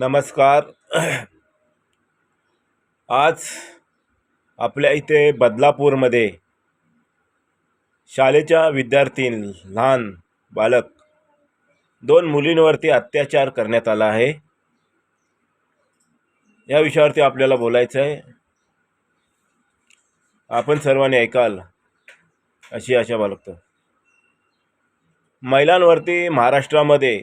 नमस्कार. आज आपल्या इथे बदलापूरमध्ये शाळेच्या विद्यार्थी लहान बालक दोन मुलींवरती अत्याचार करण्यात आला आहे. या विषयावरती आपल्याला बोलायचं आहे. आपण सर्वांनी ऐकाल अशी आशा बाळगतो. महिलांवरती महाराष्ट्रामध्ये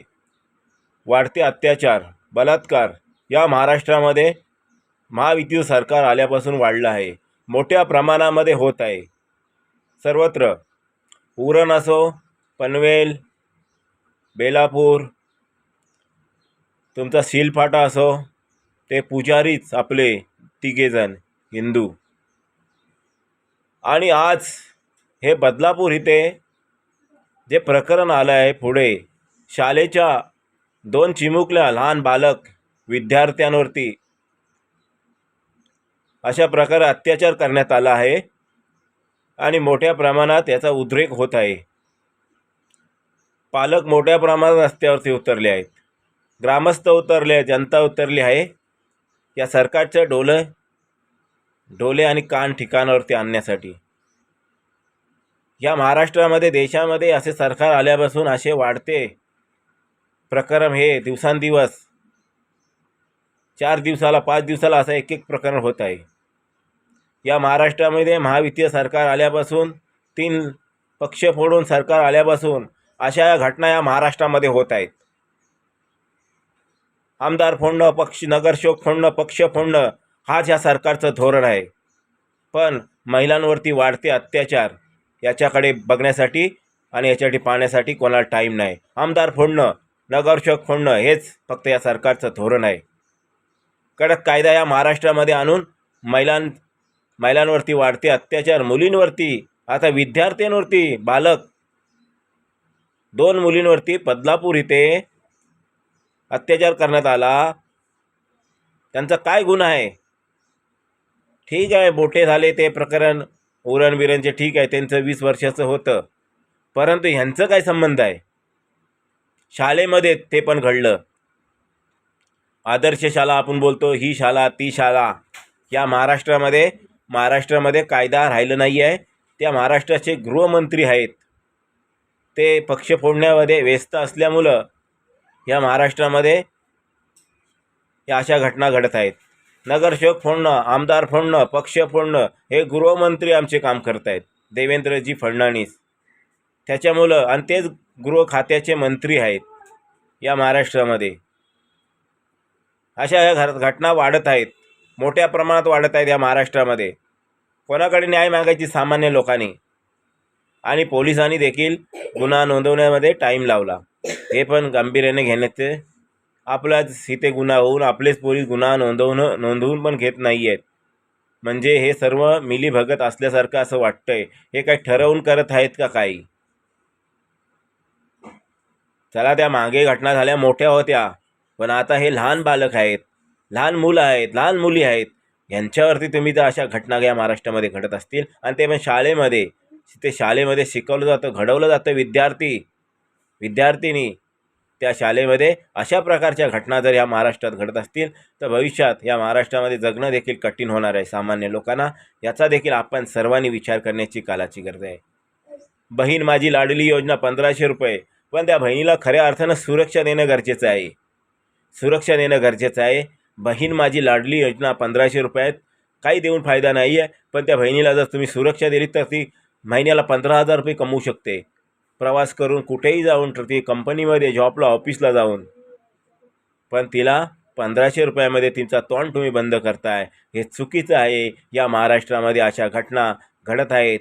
वाढते अत्याचार बलात्कार या महाराष्ट्रामध्ये महायुती सरकार आल्यापासून वाढलं आहे. मोठ्या प्रमाणामध्ये होत आहे. सर्वत्र उरण असो पनवेल बेलापूर तुमचा सीलफाटा असो ते पुजारीच आपले तिघेजण हिंदू. आणि आज हे बदलापूर इथे जे प्रकरण आलं आहे पुढे शाळेच्या दोन चिमुकल्या लहान बालक विद्यार्थ्यांवरती अशा प्रकारे अत्याचार करण्यात आला आहे आणि मोठ्या प्रमाणात याचा उद्रेक होत आहे. पालक मोठ्या प्रमाणात रस्त्यावरती उतरले आहेत. ग्रामस्थ उतरले आहेत जनता उतरली आहे. या सरकारचं डोलं डोले आणि कान ठिकाणावरती आणण्यासाठी. या महाराष्ट्रामध्ये देशामध्ये असे सरकार आल्यापासून असे वाढते प्रकरण हे दिवसांदिवस चार दिवसाला पाच दिवसाला असं एक एक प्रकरण होत आहे. या महाराष्ट्रामध्ये महावित्तीय सरकार आल्यापासून तीन पक्ष फोडून सरकार आल्यापासून अशा या घटना या महाराष्ट्रामध्ये होत आहेत. आमदार फोडणं पक्ष नगरसेवक फोडणं पक्ष फोडणं हाच या सरकारचं धोरण आहे. पण महिलांवरती वाढते अत्याचार याच्याकडे बघण्यासाठी आणि याच्यासाठी पाहण्यासाठी कोणाला टाईम नाही. आमदार फोडणं नगरसेवक फोडणं हेच फक्त या सरकारचं धोरण आहे. कडक कायदा या महाराष्ट्रामध्ये आणून महिलां महिलांवरती वाढते अत्याचार मुलींवरती आता विद्यार्थ्यांवरती बालक दोन मुलींवरती बदलापूर इथे अत्याचार करण्यात आला. त्यांचा काय गुन्हा आहे? ठीक आहे मोठे झाले ते प्रकरण. उरण बिरणचे ठीक आहे त्यांचं वीस वर्षाचं होतं. परंतु ह्यांचं काय संबंध आहे? शाळेमध्ये ते पण घडलं. आदर्श शाळा आपण बोलतो ही शाळा ती शाळा या महाराष्ट्रामध्ये महाराष्ट्रामध्ये कायदा राहिलं नाही आहे त्या महाराष्ट्राचे गृहमंत्री आहेत. ते पक्ष फोडण्यामध्ये व्यस्त असल्यामुळं या महाराष्ट्रामध्ये या अशा घटना घडत आहेत. नगरसेवक फोडणं आमदार फोडणं पक्ष फोडणं हे गृहमंत्री आमचे काम करत आहेत देवेंद्रजी फडणवीस. त्याच्यामुळं आणि तेच गृह खात्याचे मंत्री आहेत या महाराष्ट्रामध्ये. अशा ह्या घटना वाढत आहेत. मोठ्या प्रमाणात वाढत आहेत या महाराष्ट्रामध्ये. कोणाकडे न्याय मागायची सामान्य लोकांनी? आणि पोलिसांनी देखील गुन्हा नोंदवण्यामध्ये टाईम लावला. हे पण गांभीर्याने घेण्याचे. आपलाच इथे गुन्हा होऊन आपलेच पोलीस गुन्हा नोंदवणं नोंदवून पण घेत नाही आहेत म्हणजे हे सर्व मिलीभगत असल्यासारखं असं वाटतंय. हे काय ठरवून करत आहेत का काही? चला त्या मागे घटना झाल्या मोठ्या होत्या. पण आता हे लहान बालक आहेत लहान मुलं आहेत लहान मुली आहेत. यांच्यावरती तुम्ही जर अशा घटना या महाराष्ट्रामध्ये घडत असतील. आणि ते पण शाळेमध्ये. ते शाळेमध्ये शिकवलं जातं घडवलं जातं विद्यार्थी विद्यार्थिनी. त्या शाळेमध्ये अशा प्रकारच्या घटना जर या महाराष्ट्रात घडत असतील तर भविष्यात या महाराष्ट्रामध्ये जगणं देखील कठीण होणार आहे सामान्य लोकांना. याचा देखील आपण सर्वांनी विचार करण्याची कालाची गरज आहे. बहीण माझी लाडली योजना पंधराशे रुपये. पण त्या बहिणीला खऱ्या अर्थानं सुरक्षा देणं गरजेचं आहे. सुरक्षा देणं गरजेचं आहे. बहीण माझी लाडली योजना पंधराशे रुपयात काही देऊन फायदा नाही आहे पण त्या बहिणीला जर तुम्ही सुरक्षा दिली तर ती महिन्याला पंधरा हजार रुपये कमवू शकते. प्रवास करून कुठेही जाऊन तर ती कंपनीमध्ये जॉबला ऑफिसला जाऊन. पण तिला पंधराशे रुपयामध्ये तिचा तोंड तुम्ही बंद करताय. हे चुकीचं आहे. या महाराष्ट्रामध्ये अशा घटना घडत आहेत.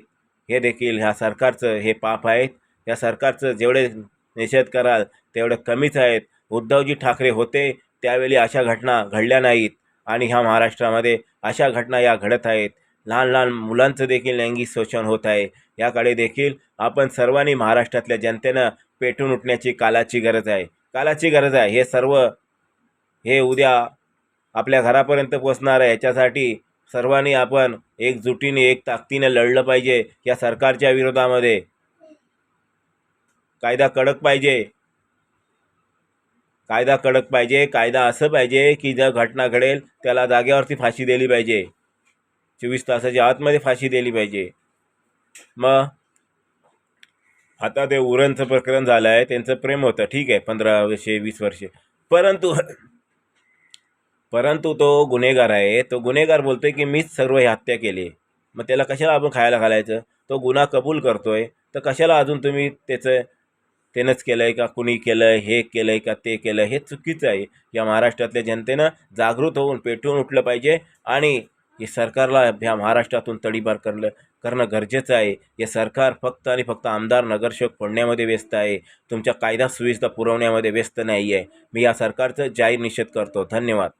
हे देखील ह्या सरकारचं हे पाप आहेत. या सरकारचं जेवढे निषेध कराल. तेवढे कमीच आहेत. उद्धवजी ठाकरे होते त्यावेळी अशा घटना घडल्या नाहीत. आणि ह्या महाराष्ट्रामध्ये अशा घटना या घडत आहेत. लहान लहान मुलांचं देखील लैंगिक शोषण होत आहे. याकडे देखील आपण सर्वांनी महाराष्ट्रातल्या जनतेनं पेटून उठण्याची कालाची गरज आहे. कालाची गरज आहे. हे सर्व हे उद्या आपल्या घरापर्यंत पोचणार आहे. याच्यासाठी सर्वांनी आपण एकजुटीने एक ताकदीने लढलं पाहिजे या सरकारच्या विरोधामध्ये. कायदा कडक पाहिजे. कायदा कडक पाहिजे कायदा असं पाहिजे की जर घटना घडेल त्याला जागेवरती फाशी दिली पाहिजे. चोवीस तासाच्या आतमध्ये फाशी दिली पाहिजे. मग आता ते उरणचं प्रकरण झालं आहे त्यांचं प्रेम होतं ठीक आहे पंधरा वर्षे वीस वर्षे. परंतु परंतु तो गुन्हेगार आहे तो गुन्हेगार बोलतोय की मीच सर्व ही हत्या केली मग त्याला कशाला आपण खायला घालायचं? तो गुन्हा कबूल करतोय तर कशाला अजून तुम्ही त्याचं त्यानंच केलं आहे का कुणी केलं आहे हे केलं आहे का ते केलं हे चुकीचं आहे. या महाराष्ट्रातल्या जनतेनं जागृत होऊन पेटवून उठलं पाहिजे आणि हे सरकारला ह्या महाराष्ट्रातून तडीपार करणं करणं गरजेचं आहे. हे सरकार फक्त आणि फक्त आमदार नगरसेवक फोडण्यामध्ये व्यस्त आहे. तुमच्या कायदा सुविधा पुरवण्यामध्ये व्यस्त नाही आहे मी या सरकारचं जाहीर निषेध करतो. धन्यवाद.